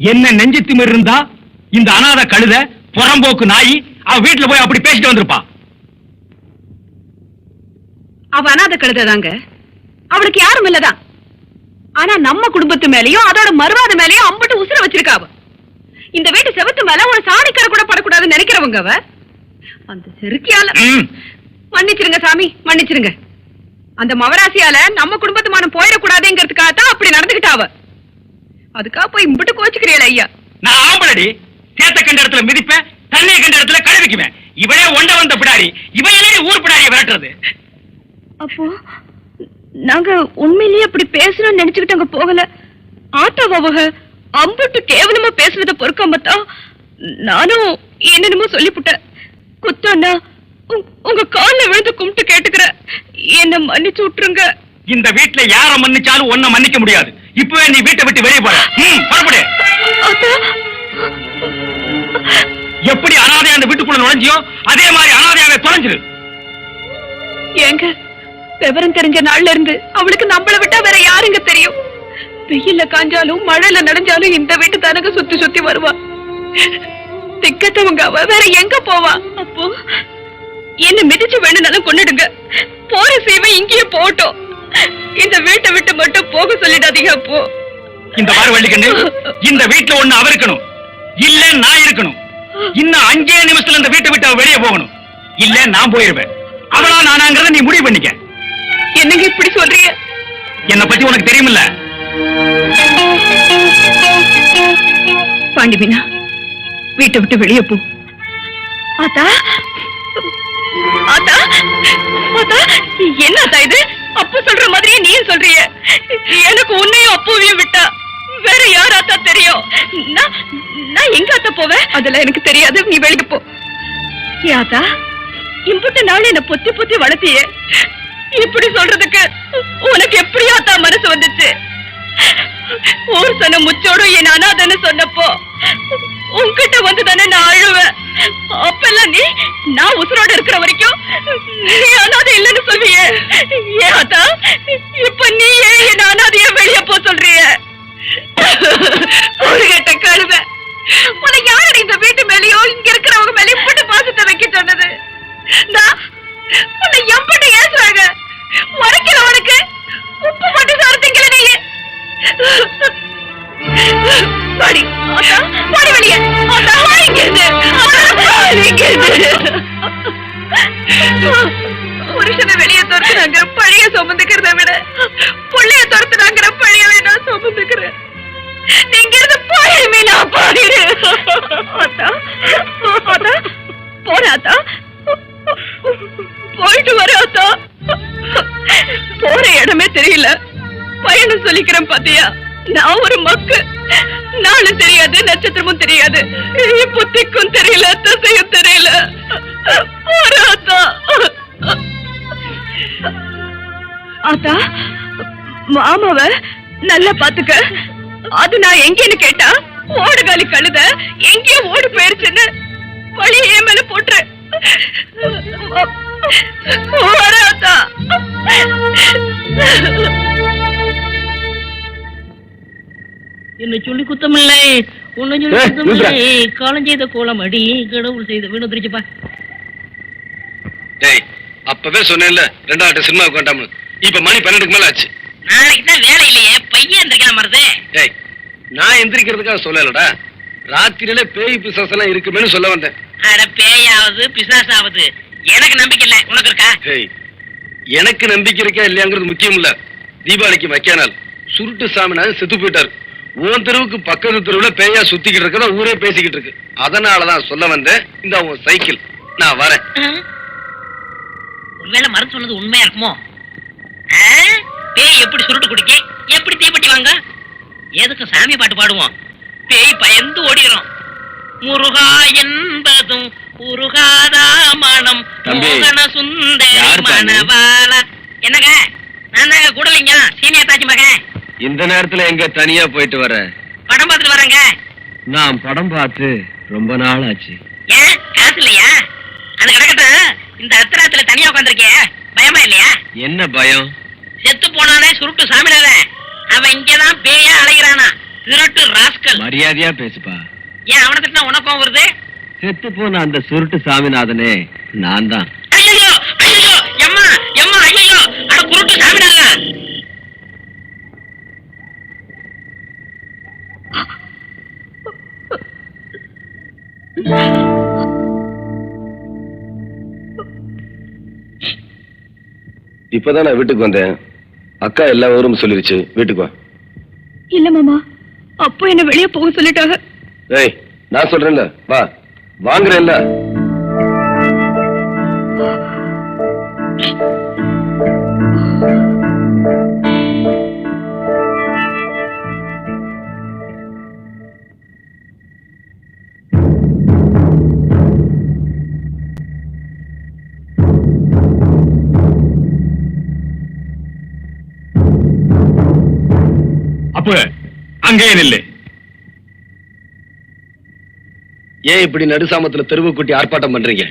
என்ன நெஞ்சு திமிர் இருந்தா இந்த அனாதை கழுத புறம்போக்கு நாய் அவ வீட்டுல போய் அப்படி பேசிட்டு வந்திருப்பா. அவ அனாதை கழுததாங்க அவளுக்கு யாரும் இல்லதான். ஆனா நம்ம குடும்பத்து மேலயும் அதோட மறுவாத மேலயும் அம்பட்டு உசுர வச்சிருக்கா அவ. இந்த வீட்டு செவத்து மேல ஒரு சாணிக்கரை கூட படக்கூடாதுன்னு நினைக்கிறவங்க அவ. அந்த செருக்கியால. மன்னிச்சிருங்க சாமி மன்னிச்சிருங்க. அந்த மவராசியால நம்ம குடும்பத்து மானம் போயிடக்கூடாதுங்கிறதுக்காக தான் அப்படி நடந்துகிட்டா அவ அதுக்காக போய் இம்பட்டு கோச்சுக்கிறீள் ஐயா. நான் ஆம்பளடி. சேத்த கண்ட இடத்துல மிதிப்பேன் தண்ணியை கண்ட இடத்துல கழுவிக்குவேன். இவளே ஒண்ட வந்த பிடாரி. இவன் என்ன ஊர் பிடாரியை விரட்டுறது? அப்போ நாங்க உண்மையிலேயே அப்படி பேசணும்னு நினைச்சுக்கிட்டு அங்க போகல. ஆத்தாவக அம்புட்டு கேவலமா பேசுனத பொறுக்காம தான் நானும் என்னென்னமோ சொல்லிப்புட்டேன். குத்தோன்னா உங்க கால்ல விழுந்து கும்பிட்டு கேட்டுக்கிறேன். என்ன மன்னிச்சு விட்டுருங்க. இந்த வீட்டுல யார மன்னிச்சாலும் ஒன்ன மன்னிக்க முடியாது. இப்பவே நீ வீட்டை விட்டு வெளியே போற புறப்படு. எப்படி அனாதை அந்த வீட்டுக்குள்ள நுழைஞ்சியோ அதே மாதிரி அனாதையாவே தொலைஞ்சிரு. ஏங்க விவரம் தெரிஞ்ச நாள்ல இருந்து அவளுக்கு நம்மள விட்டா வேற யாருங்க தெரியும்? வெயில்ல காஞ்சாலும் மழையில நனைஞ்சாலும் இந்த வீட்டு தானங்க சுத்தி சுத்தி வருவா. திக்கத்தவங்க அவ வேற எங்க போவா? அப்போ என்ன மிதிச்சு வேணும்னாலும் கொன்னுடுங்க. போற சேவை இங்கேயே போட்டோம் இந்த வீட்டை விட்டு மட்டும் போக சொல்லிடாதீங்க அப்போ. இந்த பாரு வள்ளிக்கண்ணு இந்த வீட்டுல ஒண்ணு அவ இருக்கணும். இல்ல நான் இருக்கணும். இன்னும் அஞ்சே நிமிஷத்துல இந்த வீட்டை விட்டு அவ வெளியே போகணும். இல்ல நான் போயிருவேன். அவளா நானாங்கிறத நீ முடிவு பண்ணிக்க. என்னங்க இப்படி சொல்றீங்க? என்னை பத்தி உனக்கு தெரியுமில்ல? பாண்டி மீனா வீட்டை விட்டு வெளியே போ. ஆத்தா ஆத்தா ஆத்தா என்ன ஆத்தா இது? அப்பா சொல்ற மாதிரியே நீயும் சொல்றிய. எனக்கு உன்னையும் அப்பாவையும் விட்டா வேற யார் ஆத்தா தெரியும்? நான் நான் எங்க ஆத்தா போவேன்? அதெல்லாம் எனக்கு தெரியாது. நீ வெளியே போ. ஆத்தா இம்புட்டு நாள் என்ன பொத்தி பொத்தி வளர்த்தியே. இப்படி சொல்றதுக்கு உனக்கு எப்படி ஆத்தா மனசு வந்துச்சு? ஊர் சன முச்சோட என் அனாதன்னு சொன்னப்போ உன்கிட்ட வந்து தானே நான் அழுவேன். அப்பெல்லாம் நீ நான் உசுரோட இருக்கிற வரைக்கும் நீ அனாதை இல்லைன்னு சொல்வியே ஏன் அதா இப்ப நீ ஏன் என் அனாதைய வெளியே போ சொல்றிய. ஒரு கேட்ட கழுவ உனக்கு யாரு இந்த வீட்டு மேலேயோ இங்க இருக்கிறவங்க மேலேயும் போட்டு பாசத்தை வைக்க சொன்னது? நான் உன்னை எப்படி ஏசுறாங்க. உரைக்கல உனக்கு உப்பு மட்டும் சார்த்தீங்கள நீங்க பாடி வெளிய. புருஷனை வெளியே துரத்துனாங்கிற சுமந்துக்கிறத விட புள்ளைய துரத்துனாங்கிற பழைய வேணா சுமந்துக்கிறேன். நீங்க இருந்து போயிருமே நான் போயிரு போறாத்தா போயிட்டு போற இடமே தெரியல. பையனை சொல்லிக்கிறேன் பாத்தியா? நான் ஒரு மக்கு. நாளும் தெரியாது நட்சத்திரமும் தெரியாது. புத்திக்கும் தெரியல திசையும் தெரியல. ஆத்தா ஆத்தா மாமாவ நல்லா பாத்துக்க. அது நான் எங்கேன்னு கேட்டா ஓடுகாலி கழுத எங்கேயோ ஓடி போயிருச்சுன்னு வழி என் மேல போட்டுரு. வராதா என்ன சொல்லி குத்தமில்லை. உன்னை சொல்லி குத்தமில்லை. காலம் செய்த கோலம் அடி கடவுள் செய்த வீணு திருச்சுப்பா டேய் அப்பவே சொன்னேன்ல ரெண்டாவது சினிமாவுக்கு வேண்டாம்னு. இப்ப மணி பன்னெண்டுக்கு மேல ஆச்சு. நாளைக்கு தான் வேலை இல்லையே பையன் எந்திரிக்கிற மருது டேய் நான் எந்திரிக்கிறதுக்காக சொல்லலடா. ராத்திரியில பேய் பிசாசு எல்லாம் இருக்குமேனு சொல்ல வந்தேன். அட பேயாவது பிசாசாவது. எனக்கு நம்பிக்கை இல்லை. உனக்கு இருக்கா? டேய் எனக்கு நம்பிக்கை இருக்கா இல்லையாங்கிறது முக்கியம் இல்ல. தீபாவளிக்கு மக்கியானால் சுருட்டு சாமிநாதன் செத்து போயிட்டாரு. உன் தெருவுக்கு பக்கத்து தெருவுல பேயா சுத்திக்கிட்டு இருக்கதா ஊரே பேசிக்கிட்டு இருக்கு. அதனாலதான் சொல்ல வந்தேன் இந்த உன் சைக்கிள். நான் வரேன். ஒருவேளை மருந்து சொன்னது உண்மையா இருக்குமோ? பேய் எப்படி சுருட்டு குடிக்க? எப்படி தீப்பெட்டி வாங்க? எதுக்கு சாமி பாட்டு பாடுவோம்? பேய் பயந்து ஓடிடும் முருகா என்பதும் உருகாதா மனம். மோகன சுந்தரி? மணவாள என்னங்க? நான் தாங்க கூடலிங்க சீனியர் தாஜ் மகன். இந்த நேரத்துல எங்க தனியா போயிட்டு வர? படம் பார்த்துட்டு வரேங்க. நான் படம் பார்த்து ரொம்ப நாள் ஆச்சு ஏன் காசு இல்லையா? அது கிடக்கட்டும் இந்த அத்திராத்துல தனியா உட்காந்துருக்கே பயமா இல்லையா? என்ன பயம்? செத்து போனானே சுருட்டு சாமிநாதன் அவன் இங்கதான் பேயா அலைகிறானா திருட்டு ராஸ்கல். மரியாதையா பேசுப்பா. ஏன் அவனை திட்டினா உனக்கும் வருது? செத்து போன அந்த சுருட்டு சாமிநாதனே நான் தான் ஐயோ ஐயோ எம்மா எம்மா ஐயோ அட குருட்டு சாமினாங்க இப்பதான் நான் வீட்டுக்கு வந்தேன். அக்கா எல்லா விவரமும் சொல்லிருச்சு வீட்டுக்கு வா. இல்ல மாமா அப்போ என்ன வெளியே போக சொல்லிட்டாங்க. ஏய் நான் சொல்றேன்ல வா. வாங்குறேன்ல. அங்கேயே நில்லு. ஏன் இப்படி நடுசாமத்துல தெருவு கூட்டி ஆர்ப்பாட்டம் பண்றீங்க?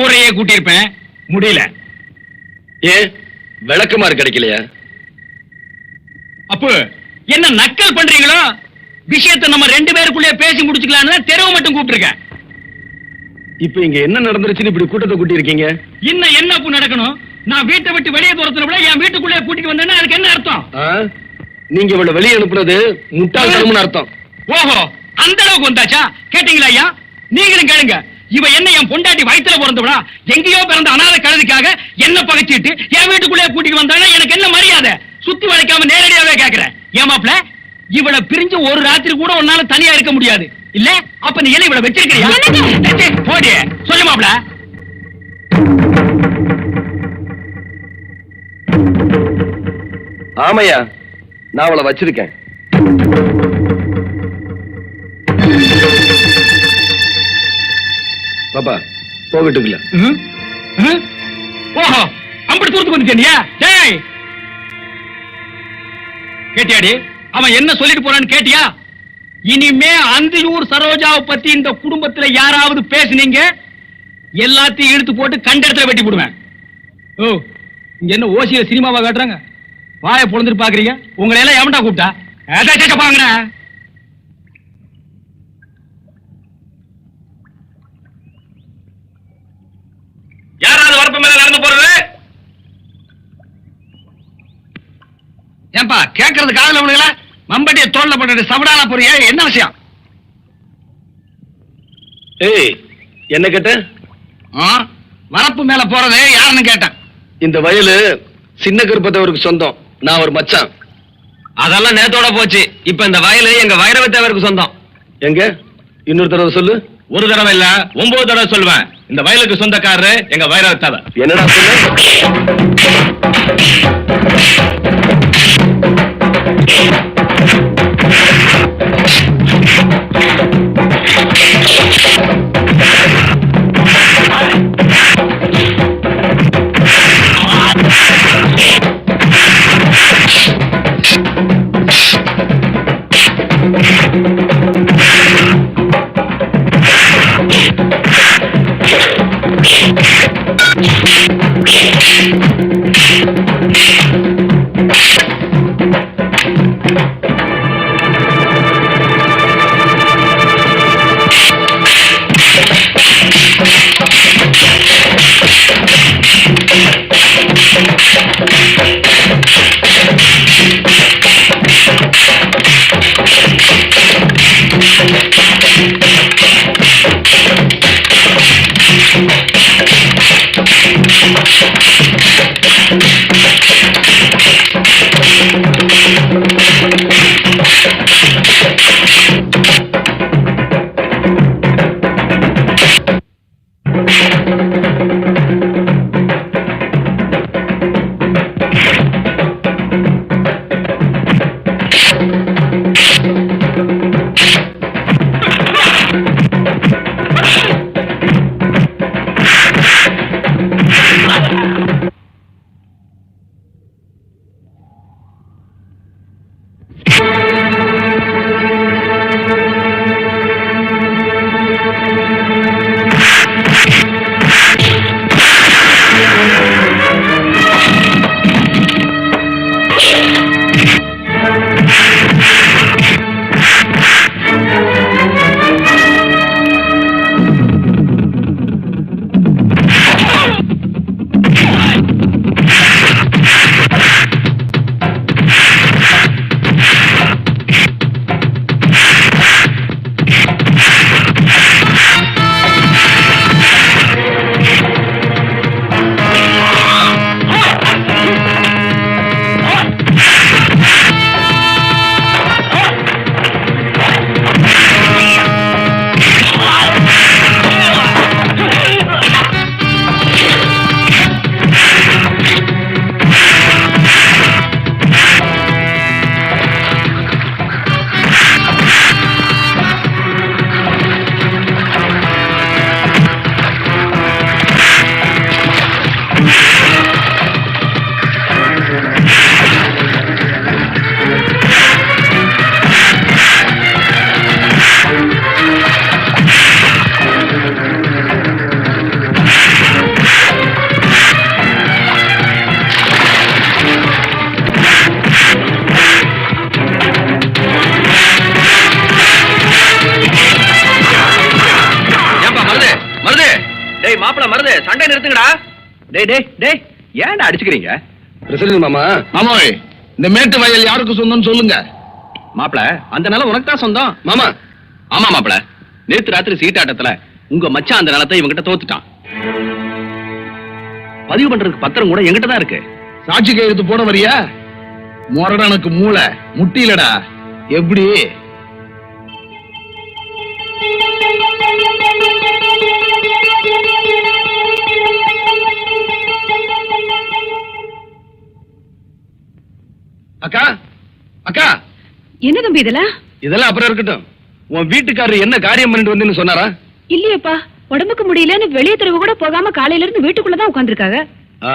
ஊரையே கூட்டியிருப்பேன். முடியல. ஏன்? விளக்குமாறு கிடைக்கலையா? அப்போ என்ன நக்கல் பண்றீங்களோ? விஷயத்தை நம்ம ரெண்டு பேருக்குள்ளே பேசி முடிச்சுக்கலாம்னு தெருவு மட்டும் கூப்பிட்டுருக்கேன். இப்ப இங்க என்ன நடந்துருச்சுன்னு இப்படி கூட்டத்தை கூட்டி இருக்கீங்க இன்னும் என்ன நடக்கணும்? நான் வீட்டை விட்டு வெளியே துரத்துன விட என் வீட்டுக்குள்ளே கூட்டிட்டு வந்தேன்னா அதுக்கு என்ன அர்த்தம்? நீங்க இவளை வெளியே அனுப்புனது முட்டாள்தனம்னு அர்த்தம். ஓஹோ அந்த அளவுக்கு வந்தாச்சா? கேட்டீங்களா ஐயா? நீங்களும் கேளுங்க. இவ என்ன என் பொண்டாட்டி வயித்துல பிறந்தவளா? எங்கேயோ பிறந்த அனாதை கழுதுக்காக என்ன பகைச்சிட்டு என் வீட்டுக்குள்ளே கூட்டிட்டு வந்தாங்கன்னா எனக்கு என்ன மரியாதை? சுத்தி வளைக்காம நேரடியாவே கேக்குறேன். ஏமாப்ல இவளை பிரிஞ்சு ஒரு ராத்திரி கூட உன்னால தனியா இருக்க முடியாது. இல்ல? அப்ப நீ என்ன இவளை வச்சிருக்கிறியா? போடி. சொல்லு மாப்ள ஆமையா? நான் அவளை வச்சிருக்கேன். பாப்பா போகட்டுங்கள ம்? ஓஹோ அம்படி தூரத்துக்கு வந்துட்டியா டேய்! கேட்டியாடி அவன் என்ன சொல்லிட்டு போறான்னு கேட்டியா? இனிமே அந்தியூர் சரோஜாவை பத்தி இந்த குடும்பத்துல யாராவது பேசுனீங்க எல்லாத்தையும் இழுத்து போட்டு கண்ட இடத்துல வெட்டி போடுவேன். ஓ இங்க என்ன ஓசியில சினிமாவா காட்டுறாங்க? வாயை பொழந்துட்டு பாக்குறீங்க? உங்களை எல்லாம் எவன்டா கூப்பிட்டா? ஏதாச்சும் பாங்கண்ணா யாராவது வரப்பு மேல நடந்து போறது? ஏன்பா கேட்கறது காதல விடுங்கள மம்பட்டிய தோல்ல போட்டு சவடால போறிய என்ன விஷயம்? ஏய் என்ன கேட்ட? ஆ? வரப்பு மேல போறது யாருன்னு கேட்டேன். இந்த வயலு சின்ன கருப்பத்தவருக்கு சொந்தம். நான் ஒரு மச்சான். அதெல்லாம் நேத்தோட போச்சு. இப்ப இந்த வயலு எங்க வைரவத்தேவருக்கு சொந்தம். எங்க? இன்னொரு தடவை சொல்லு. ஒரு தடவை இல்ல ஒன்பது தடவை சொல்லுவேன் இந்த வயலுக்கு சொந்தக்காரரு எங்க வைரவத்தேவர். என்னடா சொல்லு? டேய் டேய் டேய் ஏன்டா அடிச்சுக்கிறீங்க? பிரசிடன்ட் மாமா. மாமோய் இந்த மேட்டு வயல் யாருக்கு சொந்தம்னு சொல்லுங்க. மாப்பிள அந்த நிலம் உனக்கு தான் சொந்தம்? மாமா. ஆமா மாப்பிள. நேத்து ராத்திரி சீட்டாட்டத்துல உங்க மச்சான் அந்த நிலத்தை இவங்கிட்ட தோத்துட்டான். பதிவு பண்றதுக்கு பத்திரம் கூட எங்கிட்ட தான் இருக்கு. சாட்சி கையெழுத்து போட வரியா? முரடனுக்கு மூளை முட்டிலடா எப்படி? என்ன தம்பி இதெல்லாம்? இதெல்லாம் அப்புறம் இருக்கட்டும். உன் வீட்டுக்காரர் என்ன காரியம் பண்ணிட்டு வந்தேன்னு சொன்னாரா? இல்லையேப்பா உடம்புக்கு முடியலன்னு வெளியே தெருவு கூட போகாம காலையில இருந்து வீட்டுக்குள்ளதான் உட்காந்துருக்காங்க ஆ,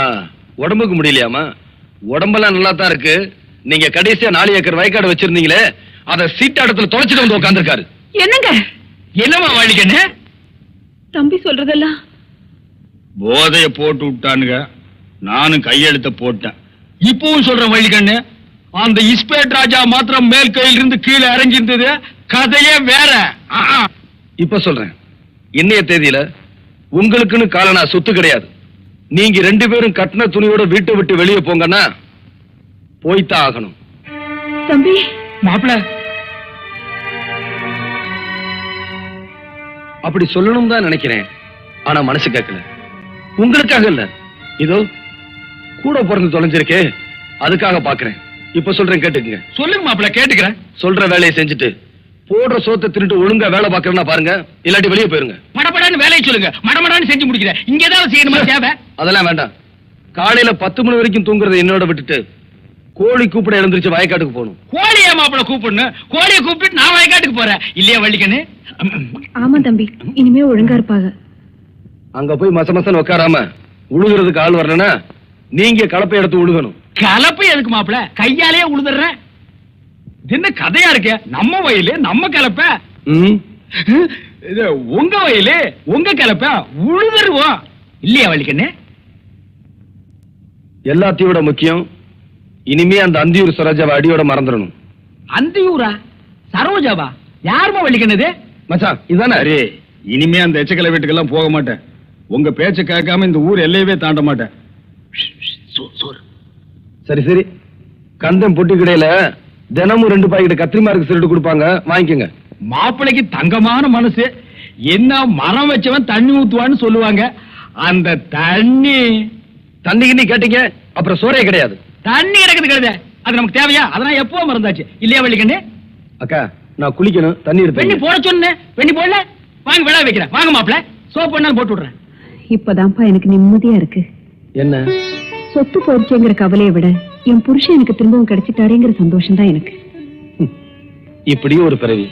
உடம்புக்கு முடியலையாமா உடம்பெல்லாம் நல்லா தான் இருக்கு. நீங்க கடைசியா நாலு ஏக்கர் வயக்காடு வச்சிருந்தீங்களே அத சீட்டாட்டத்துல தொலைச்சிட்டு வந்து உட்காந்துருக்காரு என்னங்க? என்னமா வழிக்கண்ணு தம்பி சொல்றதெல்லாம். போதைய போட்டு விட்டானுங்க. நானும் கையெழுத்த போட்டேன். இப்பவும் சொல்றேன் வழிகண்ணு அந்த இஸ்பேட் ராஜா மாத்திரம் மேல் கையில இருந்து கீழே இறங்கியிருந்தது. கதையே வேற. இப்ப சொல்றேன். இன்னைய தேதியில உங்களுக்குன்னு காலனா சொத்து கிடையாது. நீங்க ரெண்டு பேரும் கட்டின துணியோட வீட்டை விட்டு வெளியே போங்கன்னா போய்த்தான் ஆகணும். தம்பி. மாப்பிள. அப்படி சொல்லணும் தான் நினைக்கிறேன். ஆனா மனசு கேட்கல உங்களுக்காக இல்ல. இதோ கூட பிறந்து தொலைஞ்சிருக்கே. அதுக்காக பாக்குறேன். இப்ப சொல்றேன் கேட்டுக்குங்க. சொல்லுங்க மாப்பிள கேட்டுக்கிறேன். சொல்ற வேலையை செஞ்சுட்டு போடுற சோத்தை திருட்டு ஒழுங்கா வேலை பார்க்கறேன்னா பாருங்க இல்லாட்டி வெளியே போயிருங்க. படபடன்னு வேலையை சொல்லுங்க. மடமடான்னு செஞ்சு முடிக்கிறேன். இங்க ஏதாவது செய்யணுமா தேவை அதெல்லாம் வேண்டாம். காலையில பத்து மணி வரைக்கும் தூங்குறதை என்னோட விட்டுட்டு கோழி கூப்பிட எழுந்திருச்சு வயக்காட்டுக்கு போகணும். கோழியை மாப்பிள கூப்பிடணும் கோழியை கூப்பிட்டு நான் வயக்காட்டுக்கு போறேன். இல்லையா வள்ளிக்கண்ணு? ஆமா தம்பி இனிமே ஒழுங்கா இருப்பாங்க அங்க போய் மச மசன்னு உட்காராம உழுகுறதுக்கு ஆள் வரலன்னா நீங்க கலப்பை எடுத்து உழுகணும். கலப்பை எதுக்கு மாப்பிள? கையாலேயே உழுதுறேன் என்ன கதையா இருக்கு? நம்ம வயலு நம்ம கலப்ப. உங்க வயலு உங்க கலப்ப உழுதுருவோம். இல்லையா வள்ளிக்கண்ணு? எல்லாத்தையும் விட முக்கியம் இனிமே அந்த அந்தியூர் சரோஜாவை அடியோட மறந்துடணும். அந்தியூரா? சரோஜாவா? யாருமா வள்ளிக்கண்ணது மச்சான் இதுதானே? சரி இனிமே அந்த எச்சக்கலை வீட்டுக்கெல்லாம் போக மாட்டேன். உங்க பேச்ச கேட்காம இந்த ஊர் எல்லையவே தாண்ட மாட்டேன். சரி சரி. கந்தம் பொட்டி கடையில தினமும் ரெண்டு பாக்கெட் கத்திரிமாருக்கு திருட்டு கொடுப்பாங்க. வாங்கிக்கோங்க. மாப்பிளைக்கு தங்கமான மனசு. என்ன மரம் வச்சவன் தண்ணி ஊத்துவான்னு சொல்லுவாங்க. அந்த தண்ணி. தண்ணி கிண்ணி கேட்டீங்க அப்புறம் சோறே கிடையாது. தண்ணி கிடக்குது கழுத. அது நமக்கு தேவையா? அதெல்லாம் எப்போ மறந்தாச்சு. இல்லையா வள்ளிக்கண்ணு? அக்கா நான் குளிக்கணும். தண்ணி வெண்ணி எடுத்து போட சொன்னேன். வெண்ணி போடல? வாங்க விழா வைக்கிறேன். வாங்க மாப்பிள. சோப் பண்ணாலும் போட்டு விடுறேன். இப்பதான்ப்பா எனக்கு நிம்மதியா இருக்கு. என்ன? சொத்து போயிடுச்சுங்கிற கவலையை விட என் புருஷன் எனக்கு திரும்பவும் கிடைச்சிட்டாருங்கிற சந்தோஷம் தான் எனக்கு இப்படியும் ஒரு பிறவி.